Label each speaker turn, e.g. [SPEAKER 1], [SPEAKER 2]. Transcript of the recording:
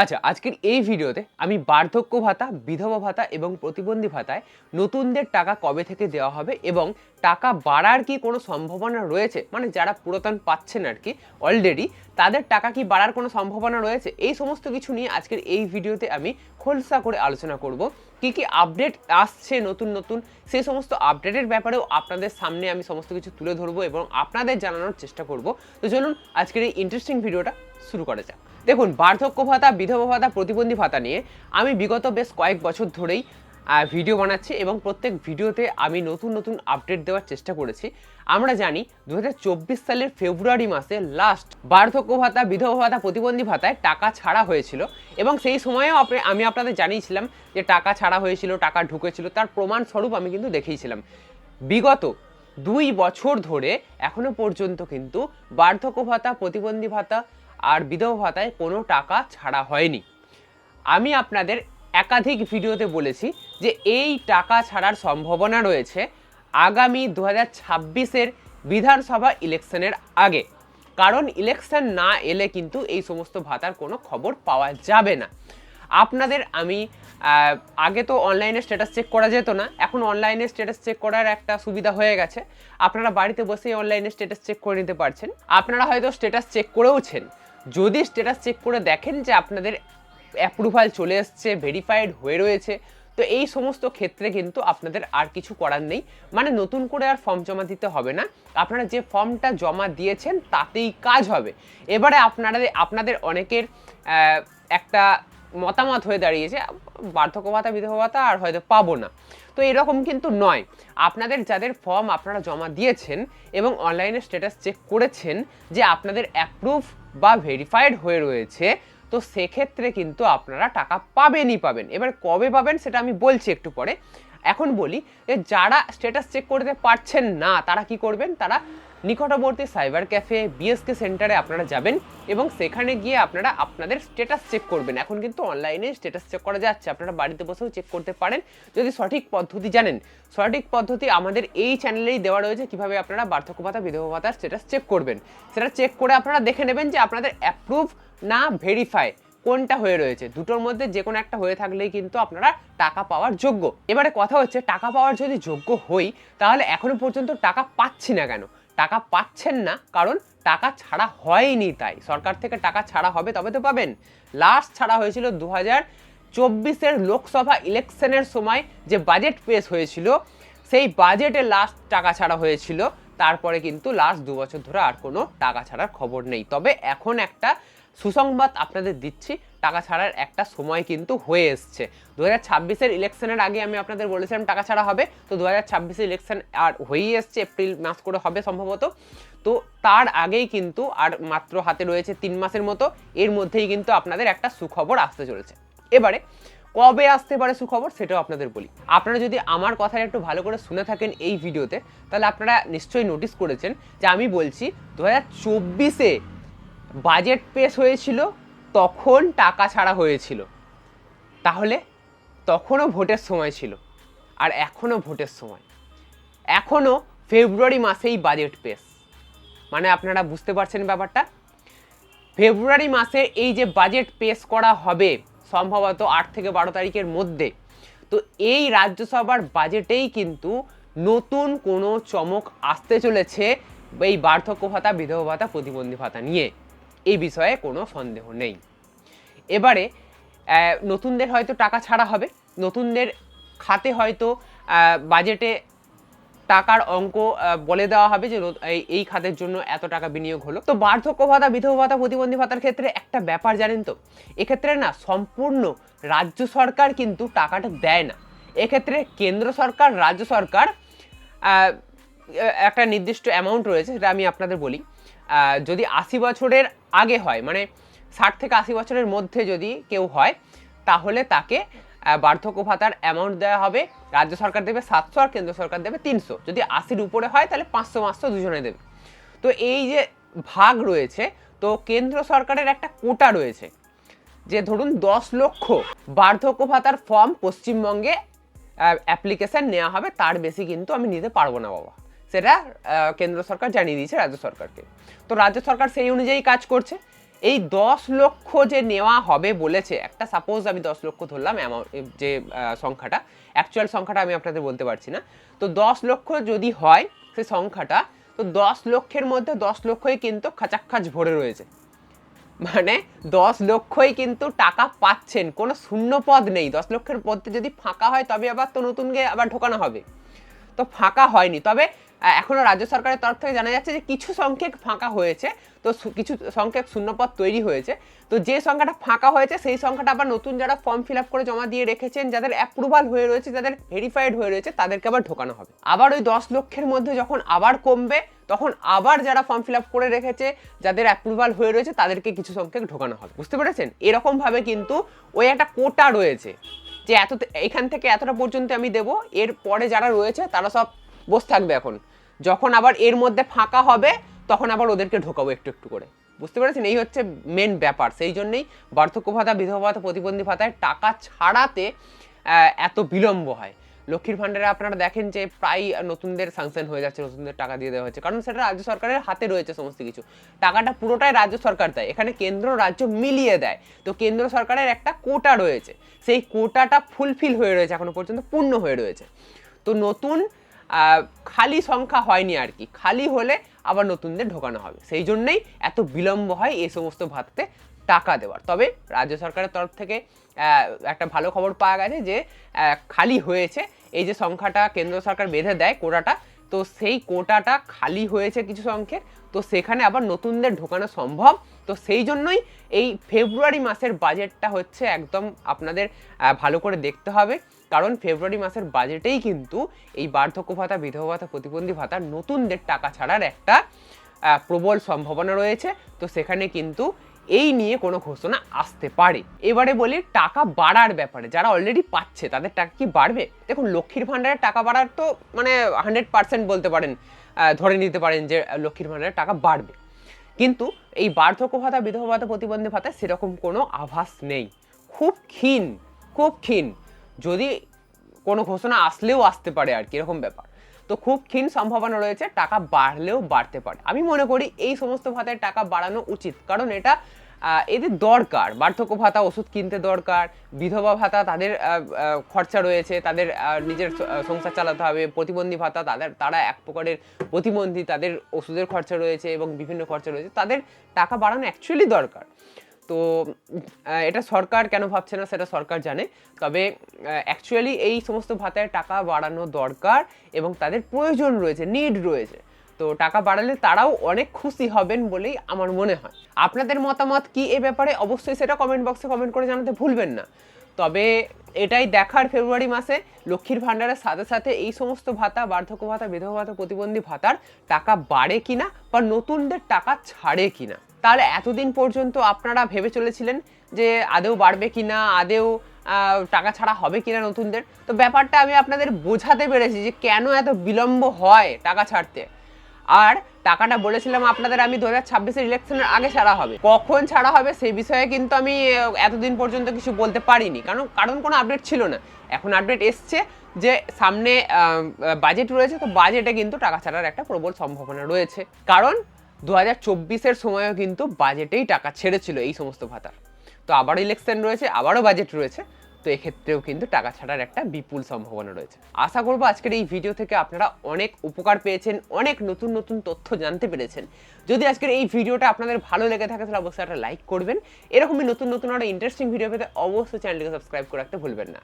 [SPEAKER 1] আচ্ছা আজকের এই ভিডিওতে আমি বার্ধক্য ভাতা, বিধবা ভাতা এবং প্রতিবন্ধী ভাতায় নতুনদের টাকা কবে থেকে দেওয়া হবে এবং টাকা বাড়ার কি কোনো সম্ভাবনা রয়েছে? মানে যারা পুরাতন পাচ্ছেন আর কি অলরেডি তাদের টাকা কি বাড়ার কোনো সম্ভাবনা রয়েছে? এই সমস্ত কিছু নিয়ে আজকের এই ভিডিওতে আমি খোলসা করে আলোচনা করব। কি কি আপডেট আসছে নতুন নতুন? সেই সমস্ত আপডেটের ব্যাপারেও আপনাদের সামনে আমি সমস্ত কিছু তুলে ধরবো এবং আপনাদের জানানোর চেষ্টা করব। তো চলুন আজকের এই ইন্টারেস্টিং ভিডিওটা শুরু করা যাক। দেখুন, বার্ধক্য ভাতা, বিধবা ভাতা, প্রতিবন্ধী ভাতা নিয়ে আমি বিগত বেশ কয়েক বছর ধরেই ভিডিও বানাচ্ছি এবং প্রত্যেক ভিডিওতে আমি নতুন নতুন আপডেট দেওয়ার চেষ্টা করেছি। আমরা জানি দু হাজার চব্বিশ সালের ফেব্রুয়ারি মাসে লাস্ট বার্ধক্য ভাতা, বিধবা ভাতা, প্রতিবন্ধী ভাতায় টাকা ছাড়া হয়েছিল এবং সেই সময়েও আমি আপনাদের জানিয়েছিলাম যে টাকা ছাড়া হয়েছিল, টাকা ঢুকেছিল, তার প্রমাণ স্বরূপ আমি কিন্তু দেখিয়েছিলাম। বিগত দুই বছর ধরে এখনও পর্যন্ত কিন্তু বার্ধক্য ভাতা, প্রতিবন্ধী ভাতা আর বিধবা ভাতায় কোনো টাকা ছাড়া হয়নি। আমি আপনাদের একাধিক ভিডিওতে বলেছি যে এই টাকা ছাড়ার সম্ভাবনা রয়েছে আগামী দু হাজার ছাব্বিশের বিধানসভা ইলেকশনের আগে। কারণ ইলেকশন না এলে কিন্তু এই সমস্ত ভাতার কোনো খবর পাওয়া যাবে না। আপনাদের আমি আগে তো অনলাইনে স্ট্যাটাস চেক করা যেত না, এখন অনলাইনে স্ট্যাটাস চেক করার একটা সুবিধা হয়ে গেছে। আপনারা বাড়িতে বসেই অনলাইনে স্ট্যাটাস চেক করে নিতে পারছেন। আপনারা হয়তো স্ট্যাটাস চেক করেওছেন যদি স্টেটাস চেক করে দেখেন যে আপনাদের অ্যাপ্রুভাল চলে এসছে ভেরিফাইড হয়ে রয়েছে, তো এই সমস্ত ক্ষেত্রে কিন্তু আপনাদের আর কিছু করার নেই। মানে নতুন করে আর ফর্ম জমা দিতে হবে না। আপনারা যে ফর্মটা জমা দিয়েছেন, তাতেই কাজ হবে। এবারে আপনারা, আপনাদের অনেকের একটা মতামত হয়ে দাঁড়িয়েছে। বার্ধক্য ভাতা বিধবা ভাতা আর হয়তো পাবো না। তো এরকম কিন্তু নয়। আপনাদের যাদের ফর্ম আপনারা জমা দিয়েছেন এবং অনলাইনে স্ট্যাটাস চেক করেছেন যে আপনাদের অ্যাপ্রুভ বা ভেরিফাইড হয়ে রয়েছে, তো সেক্ষেত্রে কিন্তু আপনারা টাকা পাবেনই পাবেন। এবার কবে পাবেন সেটা আমি বলছি একটু পরে। এখন বলি যে যারা স্ট্যাটাস চেক করতে পারছেন না, তারা কি করবেন? তারা নিকটবর্তী সাইবার ক্যাফে বিএসকে সেন্টারে আপনারা যাবেন এবং সেখানে গিয়ে আপনারা আপনাদের স্ট্যাটাস চেক করবেন। এখন কিন্তু অনলাইনে স্ট্যাটাস চেক করা যাচ্ছে, আপনারা বাড়িতে বসেও চেক করতে পারেন। যদি সঠিক পদ্ধতি জানেন, সঠিক পদ্ধতি আমাদের এই চ্যানেলেই দেওয়া রয়েছে, কীভাবে আপনারা বার্ধক্য ভাতা, বিধবা ভাতার স্ট্যাটাস চেক করবেন। সেটা চেক করে আপনারা দেখে নেবেন যে আপনাদের অ্যাপ্রুভ না ভেরিফাই কোনটা হয়ে রয়েছে। দুটোর মধ্যে যে কোনো একটা হয়ে থাকলেই কিন্তু আপনারা টাকা পাওয়ার যোগ্য। এবারে কথা হচ্ছে, টাকা পাওয়ার যদি যোগ্য হই, তাহলে এখনও পর্যন্ত টাকা পাচ্ছি না কেন? টাকা পাচ্ছেন না, কারণ টাকা ছাড়া হয়নি তাই। সরকার থেকে টাকা ছাড়া হবে, তবে তো পাবেন। লাস্ট ছাড়া হয়েছিল দু হাজার চব্বিশের লোকসভা ইলেকশনের সময় যে বাজেট পেশ হয়েছিল, সেই বাজেটে লাস্ট টাকা ছাড়া হয়েছিল। তারপরে কিন্তু লাস্ট দু বছর ধরে আর কোনো টাকা ছাড়ার খবর নেই। তবে এখন একটা সুসংবাদ আপনাদের দিচ্ছি। টাকা ছাড়ার একটা সময় কিন্তু হয়ে এসছে। দু হাজার ছাব্বিশের ইলেকশনের আগে আমি আপনাদের বলেছিলাম টাকা ছাড়া হবে। তো দু হাজার ছাব্বিশের ইলেকশন আর হয়েই এসছে, এপ্রিল মাস করে হবে সম্ভবত। তো তার আগেই কিন্তু আর মাত্র হাতে রয়েছে তিন মাসের মতো। এর মধ্যেই কিন্তু আপনাদের একটা সুখবর আসতে চলেছে। এবারে কবে আসতে পারে সুখবর সেটাও আপনাদের বলি। আপনারা যদি আমার কথা একটু ভালো করে শুনে থাকেন এই ভিডিওতে, তাহলে আপনারা নিশ্চয়ই নোটিস করেছেন যে আমি বলছি দু হাজার চব্বিশে বাজেট পেশ হয়েছিল, তখন টাকা ছাড়া হয়েছিল। তাহলে তখনও ভোটের সময় ছিল, আর এখনও ভোটের সময়। এখনও ফেব্রুয়ারি মাসেই বাজেট পেশ। মানে আপনারা বুঝতে পারছেন ব্যাপারটা? ফেব্রুয়ারি মাসে এই যে বাজেট পেশ করা হবে, সম্ভবত আট থেকে বারো তারিখের মধ্যে, তো এই রাজ্যসভার বাজেটেই কিন্তু নতুন কোনো চমক আসতে চলেছে এই বার্ধক্য ভাতা, বিধবা ভাতা, প্রতিবন্ধী ভাতা নিয়ে। এই বিষয়ে কোনো সন্দেহ নেই। এবারে নতুনদের হয়তো টাকা ছাড়া হবে। নতুনদের খাতে হয়তো বাজেটে টাকার অঙ্ক বলে দেওয়া হবে যে এই- খাতের জন্য এত টাকা বিনিয়োগ হলো। তো বার্ধক্য ভাতা, বিধবা ভাতা, প্রতিবন্ধী ভাতার ক্ষেত্রে একটা ব্যাপার জানেন তো? এক্ষেত্রে না, সম্পূর্ণ রাজ্য সরকার কিন্তু টাকাটা দেয় না। এক্ষেত্রে কেন্দ্র সরকার, রাজ্য সরকার একটা নির্দিষ্ট অ্যামাউন্ট রয়েছে, সেটা আমি আপনাদের বলি। যদি আশি বছরের আগে হয় মানে ষাট থেকে আশি বছরের মধ্যে যদি কেউ হয়, তাহলে তাকে বার্ধক্য ভাতার অ্যামাউন্ট দেওয়া হবে। রাজ্য সরকার দেবে সাতশো আর কেন্দ্র সরকার দেবে তিনশো। যদি আশির উপরে হয়, তাহলে পাঁচশো পাঁচশো দুজনে দেবে। তো এই যে ভাগ রয়েছে, তো কেন্দ্র সরকারের একটা কোটা রয়েছে, যে ধরুন দশ লক্ষ বার্ধক্য ভাতার ফর্ম পশ্চিমবঙ্গে অ্যাপ্লিকেশন নেওয়া হবে, তার বেশি কিন্তু আমি নিতে পারব না, বাবা। সেটা কেন্দ্র সরকার জানিয়ে দিয়েছে রাজ্য সরকারকে। তো রাজ্য সরকার সেই অনুযায়ী কাজ করছে। এই দশ লক্ষ যে নেওয়া হবে বলেছে, একটা সাপোজ আমি দশ লক্ষ ধরলাম যে সংখ্যাটা অ্যাকচুয়াল সংখ্যাটা আমি আপনাদের বলতে পারছি না। তো দশ লক্ষ যদি হয় সেই সংখ্যাটা, তো দশ লক্ষের মধ্যে দশ লক্ষই কিন্তু খাচাক্ষাচ ভরে রয়েছে। মানে দশ লক্ষই কিন্তু টাকা পাচ্ছেন, কোনো শূন্য পদ নেই। দশ লক্ষের মধ্যে যদি ফাঁকা হয়, তবে আবার তো নতুনকে আবার ঢোকানো হবে। তো ফাঁকা হয়নি। তবে আহ, এখনও রাজ্য সরকারের তরফ থেকে জানা যাচ্ছে যে কিছু সংখ্যক ফাঁকা হয়েছে। তো কিছু সংখ্যক শূন্যপদ তৈরি হয়েছে। তো যে সংখ্যাটা ফাঁকা হয়েছে সেই সংখ্যাটা আবার নতুন যারা ফর্ম ফিল আপ করে জমা দিয়ে রেখেছেন যাদের অ্যাপ্রুভাল হয়ে রয়েছে যাদের ভেরিফাইড হয়ে রয়েছে তাদেরকে আবার ঢোকানো হবে। আবার ওই দশ লক্ষের মধ্যে যখন আবার কমবে তখন আবার যারা ফর্ম ফিল আপ করে রেখেছে যাদের অ্যাপ্রুভাল হয়ে রয়েছে তাদেরকে কিছু সংখ্যক ঢোকানো হবে। বুঝতে পেরেছেন? এরকমভাবে কিন্তু ওই একটা কোটা রয়েছে। যে এত এখান থেকে এতটা পর্যন্ত আমি দেবো, এর পরে যারা রয়েছে তারা সব বসে থাকবে এখন। যখন আবার এর মধ্যে ফাঁকা হবে, তখন আবার ওদেরকে ঢোকাবো একটু একটু করে। বুঝতে পেরেছেন? এই হচ্ছে মেন ব্যাপার। সেই জন্যেই বার্ধক্য ভাতা, বিধবা ভাতা, প্রতিবন্ধী ভাতায় টাকা ছাড়াতে এত বিলম্ব হয়। লক্ষ্মীর ভাণ্ডারে আপনারা দেখেন যে প্রায় নতুনদের স্যাংশন হয়ে যাচ্ছে, নতুনদের টাকা দিয়ে দেওয়া হচ্ছে কারণ সেটা রাজ্য সরকারের হাতে রয়েছে সমস্ত কিছু। টাকাটা পুরোটাই রাজ্য সরকার দেয়। এখানে কেন্দ্র রাজ্য মিলিয়ে দেয়। তো কেন্দ্র সরকারের একটা কোটা রয়েছে। সেই কোটাটা ফুলফিল হয়ে রয়েছে, এখনও পর্যন্ত পূর্ণ হয়ে রয়েছে। তো নতুন খালি সংখ্যা হয়নি আর কি। খালি হলে আবার নতুনদের ঢোকানো হবে। সেই জন্যই এত বিলম্ব হয় এই সমস্ত ভাতাতে টাকা দেওয়ার। তবে রাজ্য সরকারের তরফ থেকে একটা ভালো খবর পাওয়া গেছে যে খালি হয়েছে। এই যে সংখ্যাটা কেন্দ্র সরকার বেঁধে দেয় কোটাটা, তো সেই কোটাটা খালি হয়েছে কিছু সংখ্যের, তো সেখানে আবার নতুনদের ঢোকানো সম্ভব। তো সেই জন্যই এই ফেব্রুয়ারি মাসের বাজেটটা হচ্ছে একদম আপনাদের ভালো করে দেখতে হবে। কারণ ফেব্রুয়ারি মাসের বাজেটেই কিন্তু এই বার্ধক্য ভাতা, বিধবা ভাতা, প্রতিবন্ধী ভাতা, নতুনদের টাকা ছাড়ার একটা প্রবল সম্ভাবনা রয়েছে। তো সেখানে কিন্তু এই নিয়ে কোনো ঘোষণা আসতে পারে। এবারে বলি টাকা বাড়ার ব্যাপারে, যারা অলরেডি পাচ্ছে, তাদের টাকা কি বাড়বে? দেখুন, লক্ষ্মীর ভাণ্ডারের টাকা বাড়ার তো মানে হান্ড্রেড পার্সেন্ট বলতে পারেন ধরে নিতে পারেন যে লক্ষ্মীর ভাণ্ডারের টাকা বাড়বে। কিন্তু এই বার্ধক্য ভাতা, বিধবা ভাতা, প্রতিবন্ধী ভাতা সেরকম কোনো আভাস নেই। খুব ক্ষীণ খুব ক্ষীণ। যদি কোনো ঘোষণা আসলেও আসতে পারে আর কি, এরকম ব্যাপার। তো খুব ক্ষীণ সম্ভাবনা রয়েছে, টাকা বাড়লেও বাড়তে পারে। আমি মনে করি এই সমস্ত ভাতায় টাকা বাড়ানো উচিত। কারণ এটা এদের দরকার। বার্ধক্য ভাতা, ওষুধ কিনতে দরকার। বিধবা ভাতা, তাদের খরচা রয়েছে। তাদের নিজের সংসার চালাতে হবে। প্রতিবন্ধী ভাতা, তাদের, তারা এক প্রকারের প্রতিবন্ধী। তাদের ওষুধের খরচা রয়েছে এবং বিভিন্ন খরচা রয়েছে। তাদের টাকা বাড়ানো অ্যাকচুয়ালি দরকার। তো এটা সরকার কেন ভাবছে না সেটা সরকার জানে। তবে অ্যাকচুয়ালি এই সমস্ত ভাতায় টাকা বাড়ানো দরকার এবং তাদের প্রয়োজন রয়েছে নিড রয়েছে। তো টাকা বাড়ালে তারাও অনেক খুশি হবেন বলেই আমার মনে হয়। আপনাদের মতামত কি এ ব্যাপারে? অবশ্যই সেটা কমেন্ট বক্সে কমেন্ট করে জানাতে ভুলবেন না। তবে, এটাই দেখার ফেব্রুয়ারি মাসে লক্ষ্মীর ভাণ্ডারের সাথে সাথে এই সমস্ত ভাতা, বার্ধক্য ভাতা, বিধবা ভাতা, প্রতিবন্ধী ভাতার টাকা বাড়ে কিনা বা নতুনদের টাকা ছাড়ে কিনা। তাহলে এতদিন পর্যন্ত আপনারা ভেবে চলেছিলেন যে আদেও বাড়বে কিনা আদেও টাকা ছাড়া হবে কিনা নতুনদের? তো ব্যাপারটা আমি আপনাদের বোঝাতে পেরেছি যে কেন এত বিলম্ব হয় টাকা ছাড়তে। আর টাকাটা বলেছিলাম আপনাদের আমি দু হাজার ছাব্বিশের ইলেকশনের আগে ছাড়া হবে। কখন ছাড়া হবে সেই বিষয়ে কিন্তু আমি এতদিন পর্যন্ত কিছু বলতে পারিনি। কারণ কারণ কোনো আপডেট ছিল না। এখন আপডেট এসছে যে সামনে বাজেট রয়েছে, তো বাজেটে কিন্তু টাকা ছাড়ার একটা প্রবল সম্ভাবনা রয়েছে। কারণ দু হাজার চব্বিশের সময়ও কিন্তু বাজেটেই টাকা ছেড়েছিল এই সমস্ত ভাতার। তো আবার ইলেকশন রয়েছে, আবারও বাজেট রয়েছে, তো এক্ষেত্রেও কিন্তু টাকা ছাড়ার একটা বিপুল সম্ভাবনা রয়েছে। আশা করব আজকের এই ভিডিও থেকে আপনারা অনেক উপকার পেয়েছেন, অনেক নতুন নতুন তথ্য জানতে পেরেছেন। যদি আজকের এই ভিডিওটা আপনাদের ভালো লেগে থাকে, তাহলে অবশ্যই একটা লাইক করবেন। এরকমই নতুন নতুন আরও ইন্টারেস্টিং ভিডিও পেতে অবশ্যই চ্যানেলটিকে সাবস্ক্রাইব করে রাখতে ভুলবেন না।